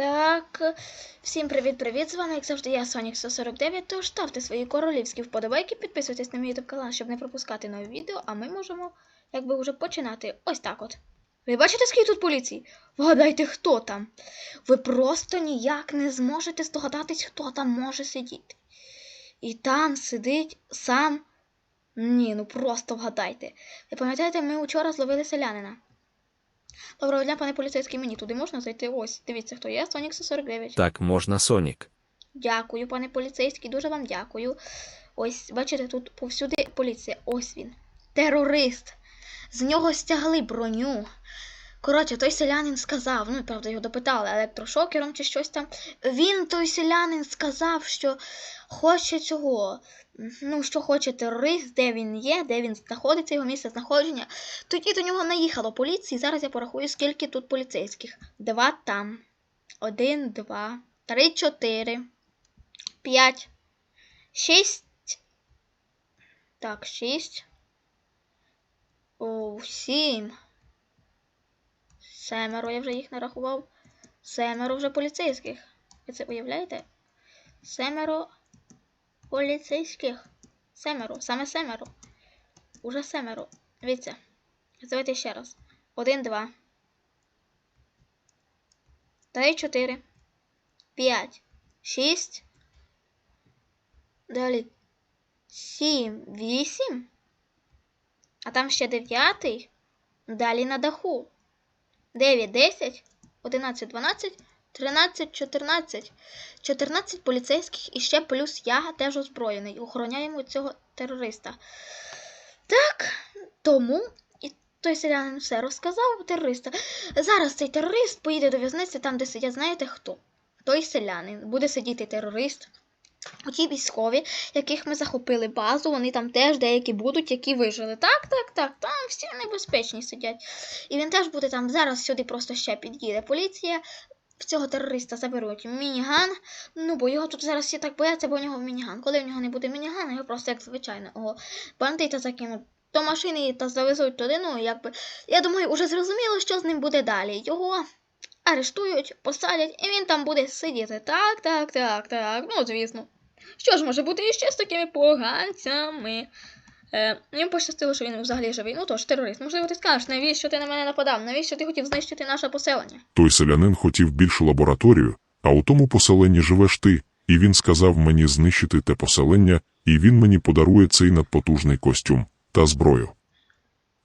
Так, всім привіт-привіт! З вами, як завжди, я Сонік 149. Тож ставте свої королівські вподобайки, підписуйтесь на мій YouTube канал, щоб не пропускати нові відео, а ми можемо якби вже починати. Ось так от. Ви бачите, скільки тут поліції? Вгадайте, хто там. Ви просто ніяк не зможете здогадатись, хто там може сидіти. І там сидить сам. Ні, ну просто вгадайте. Ви пам'ятаєте, ми вчора зловили селянина. Доброго дня, пане поліцейський, мені туди можна зайти? Ось, дивіться, хто є, Сонік 149. Так можна, Сонік. Дякую, пане поліцейський, дуже вам дякую. Ось, бачите, тут повсюди поліція. Ось він. Терорист. З нього стягли броню. Коротше, той селянин сказав, ну, правда, його допитали електрошокером чи щось там. Він, той селянин, сказав, що хоче цього. Ну, що хоче терорист, де він є, де він знаходиться, його місце знаходження. Тоді до нього наїхало поліції. Зараз я порахую, скільки тут поліцейських. Два там. Один, два, три, чотири, п'ять, шість. Так, шість. О, сім. Семеро, я вже їх нарахував. Семеро вже поліцейських. Ви це уявляєте? Семеро поліцейських. Семеро, саме семеро. Уже семеро. Дивіться. Давайте ще раз. Один, два. Три, чотири. П'ять. Шість. Далі. Сім. Вісім. А там ще дев'ятий. Далі на даху. Дев'ять, десять, одинадцять, дванадцять, тринадцять, чотирнадцять. Чотирнадцять поліцейських і ще плюс я теж озброєний. Охороняємо цього терориста. Так, тому і той селянин все розказав терориста. Зараз цей терорист поїде до в'язниці там, де сидять, знаєте хто? Той селянин. Буде сидіти терорист. Оті військові, яких ми захопили базу, вони там теж деякі будуть, які вижили. Так, так, так, там всі небезпечні сидять. І він теж буде там. Зараз сюди просто ще під'їде поліція. Цього терориста заберуть мініган. Ну, бо його тут зараз всі так бояться, бо у нього мініган. Коли в нього не буде мінігана, його просто як звичайного бандита закинуть до машини та завезуть туди. Ну, якби. Я думаю, уже зрозуміло, що з ним буде далі. Його арештують, посадять, і він там буде сидіти. Так, так, так, так. Ну, звісно. Що ж може бути іще з такими поганцями? Е, їм пощастило, що він взагалі живий. Ну тож, терорист, можливо, ти скажеш, навіщо ти на мене нападав? Навіщо ти хотів знищити наше поселення? Той селянин хотів більшу лабораторію, а у тому поселенні живеш ти, і він сказав мені знищити те поселення, і він мені подарує цей надпотужний костюм та зброю.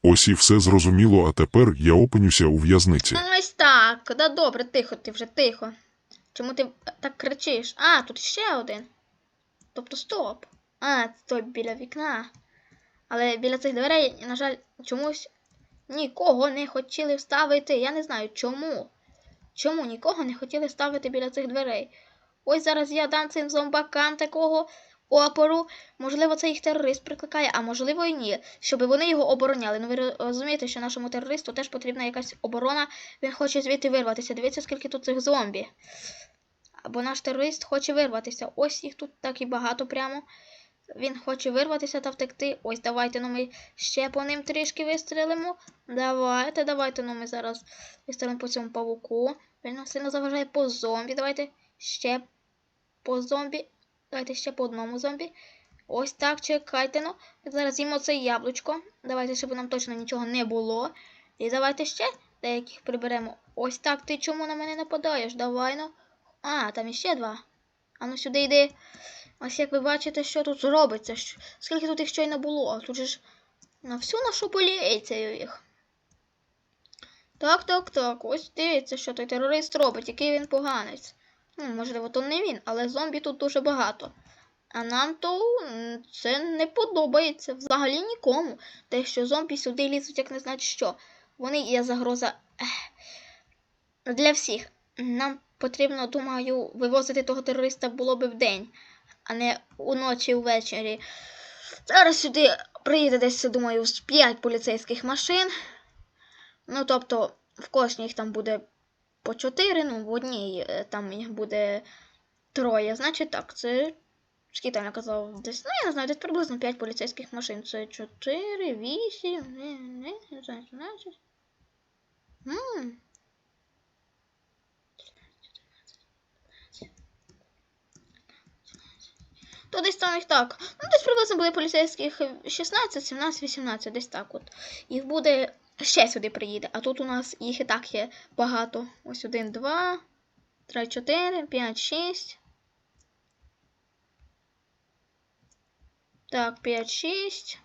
Ось і все зрозуміло, а тепер я опинюся у в'язниці. Ось так. Да добре, тихо, ти вже тихо. Чому ти так кричиш? А, тут ще один. Тобто стоп. А, той біля вікна. Але біля цих дверей, на жаль, чомусь нікого не хотіли вставити. Я не знаю чому. Чому нікого не хотіли ставити біля цих дверей? Ось зараз я дам цим зомбакам такого опору. Можливо, це їх терорист прикликає, а можливо і ні. Щоб вони його обороняли. Ну ви розумієте, що нашому терористу теж потрібна якась оборона. Він хоче звідти вирватися. Дивіться, скільки тут цих зомбі. Або наш терорист хоче вирватися. Ось їх тут так і багато прямо. Він хоче вирватися та втекти. Ось давайте ну ми ще по ним трішки вистрілимо. Давайте, давайте ну ми зараз вистрілимо по цьому павуку. Він нам сильно заважає по зомбі. Давайте ще по зомбі. Давайте ще по одному зомбі. Ось так, чекайте ну. Зараз їмо це яблучко. Давайте, щоб нам точно нічого не було. І давайте ще деяких приберемо. Ось так. Ти чому на мене нападаєш? Давай ну. А, там іще два. А ну сюди йди. Ось як ви бачите, що тут робиться. Скільки тут їх щойно було? Тут же ж на всю нашу поліцію їх. Так, так, так. Ось дивіться, що той терорист робить, який він поганець. Ну, можливо, то не він, але зомбі тут дуже багато. А нам то це не подобається взагалі нікому. Те, що зомбі сюди лізуть, як не знати що. Вони є загроза для всіх. Нам потрібно, думаю, вивозити того терориста було би вдень, а не уночі ввечері. Зараз сюди приїде десь, думаю, з 5 поліцейських машин. Ну, тобто, в кожній їх там буде по 4, ну, в одній е, там їх буде троє. Значить так, це. Скільки там я казав, десь, ну я не знаю, десь приблизно 5 поліцейських машин. Це 4, 8, не, не, не знаю, 17. Ммм. То десь там їх так. Ну, десь приблизно буде поліцейських 16, 17, 18, десь так от. Їх буде ще сюди приїде. А тут у нас їх і так є багато. Ось один, два, три, чотири, п'ять, шість. Так, п'ять, шість.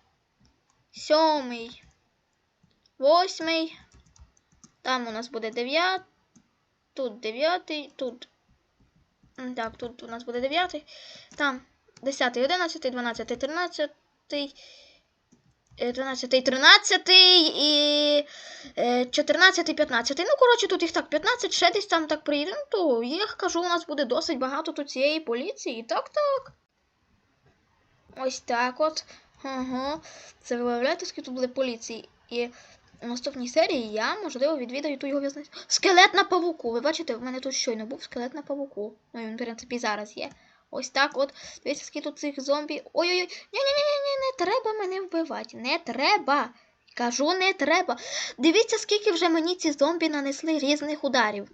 Сьомий. Восьмий. Там у нас буде дев'ятий. Тут дев'ятий, тут. Так, тут у нас буде дев'ятий. Там десятий, одинадцятий, дванадцятий, тринадцятий. е, 12, 13 і е, 14, 15. Ну, коротше, тут їх так 15, ще десь там так приїде. Ну, то їх кажу, у нас буде досить багато тут цієї поліції. Так, так. Ось так от. Ага. Це ви виявляєте, скільки тут буде поліції. І у наступній серії я, можливо, відвідаю ту його в'язницю. Скелет на павуку. Ви бачите, в мене тут щойно був скелет на павуку. Ну, він, в принципі, зараз є. Ось так от. Дивіться, скільки тут цих зомбі. Ой-ой-ой. Ні-ні-ні, не треба мене вбивати. Не треба. Кажу, не треба. Дивіться, скільки вже мені ці зомбі нанесли різних ударів.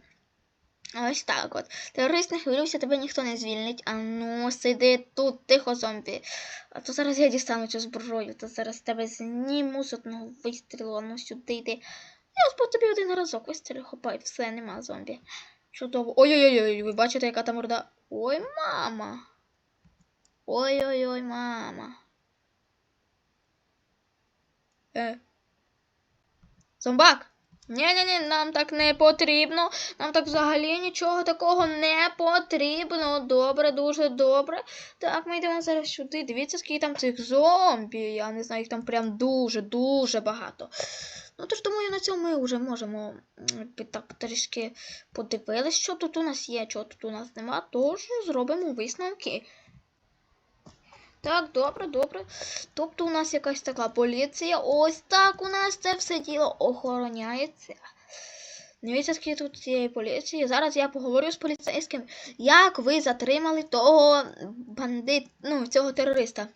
Ось так от. Терорист, не хвилюйся, тебе ніхто не звільнить. А ну, сиди тут, тихо, зомбі. А то зараз я дістану цю зброю, то зараз тебе зніму з одного вистрілу, а ну сюди йди. Я по тобі один разок вистрілю, хопай, все, нема зомбі. Чудово. Ой-ой-ой, ви бачите, яка там морда. Ой, мама. Ой-ой-ой, мама. Е. Зомбак. Ні-ні-ні, нам так не потрібно. Нам так взагалі нічого такого не потрібно. Добре, дуже добре. Так, ми йдемо зараз сюди. Дивіться, скільки там цих зомбі. Я не знаю, їх там прям дуже-дуже багато. Ну, тож думаю, на цьому ми вже можемо так трішки подивились, що тут у нас є, чого тут у нас нема. Тож зробимо висновки. Так, добре, добре. Тобто у нас якась така поліція. Ось так у нас це все діло охороняється. Дивіться, скільки тут цієї поліції. Зараз я поговорю з поліцейським, як ви затримали того бандит, ну, цього терориста.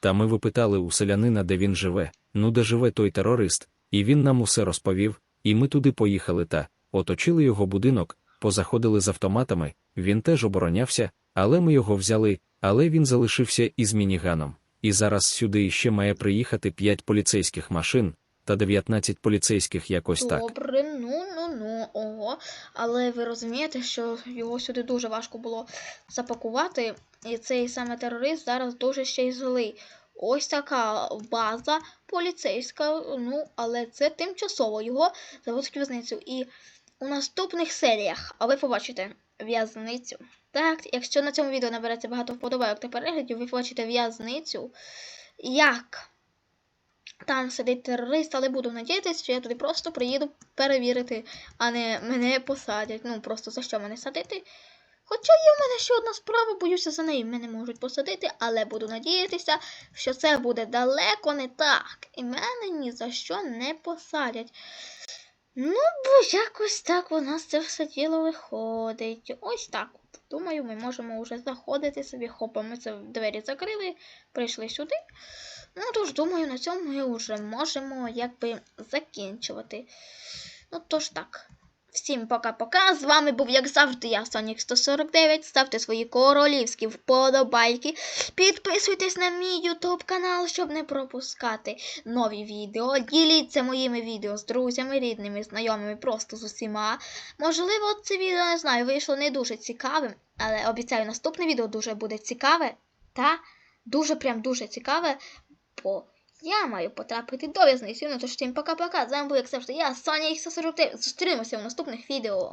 Та ми випитали у селянина, де він живе, ну де живе той терорист, і він нам усе розповів, і ми туди поїхали та оточили його будинок, позаходили з автоматами, він теж оборонявся, але ми його взяли, але він залишився із мініганом. І зараз сюди ще має приїхати 5 поліцейських машин та 19 поліцейських якось так. Добре, ну ну ну, ого. Але ви розумієте, що його сюди дуже важко було запакувати. І цей саме терорист зараз дуже ще й злий. Ось така база поліцейська, ну, але це тимчасово його заводять у в'язницю. І у наступних серіях, а ви побачите в'язницю. Так, якщо на цьому відео набереться багато вподобайок та переглядів, ви побачите в'язницю. Як там сидить терорист, але буду надіятися, що я туди просто приїду перевірити, а не мене посадять. Ну, просто за що мене садити. Хоча є в мене ще одна справа, боюся за неї мене можуть посадити, але буду надіятися, що це буде далеко не так. І мене ні за що не посадять. Ну, бо якось так у нас це все діло виходить. Ось так. Думаю, ми можемо вже заходити собі. Хопа, ми це двері закрили, прийшли сюди. Ну, тож, думаю, на цьому ми вже можемо якби закінчувати. Ну, тож так. Всім пока-пока. З вами був, як завжди, я, Сонік 149. Ставте свої королівські вподобайки. Підписуйтесь на мій YouTube канал, щоб не пропускати нові відео. Діліться моїми відео з друзями, рідними, знайомими, просто з усіма. Можливо, це відео не знаю, вийшло не дуже цікавим, але обіцяю, наступне відео дуже буде цікаве та дуже прям дуже цікаве, бо я маю потрапити до в'язниці. Ну тож всім пока-пока. З вами був, як завжди, я, Соня Х49. Зустрінемося в наступних відео.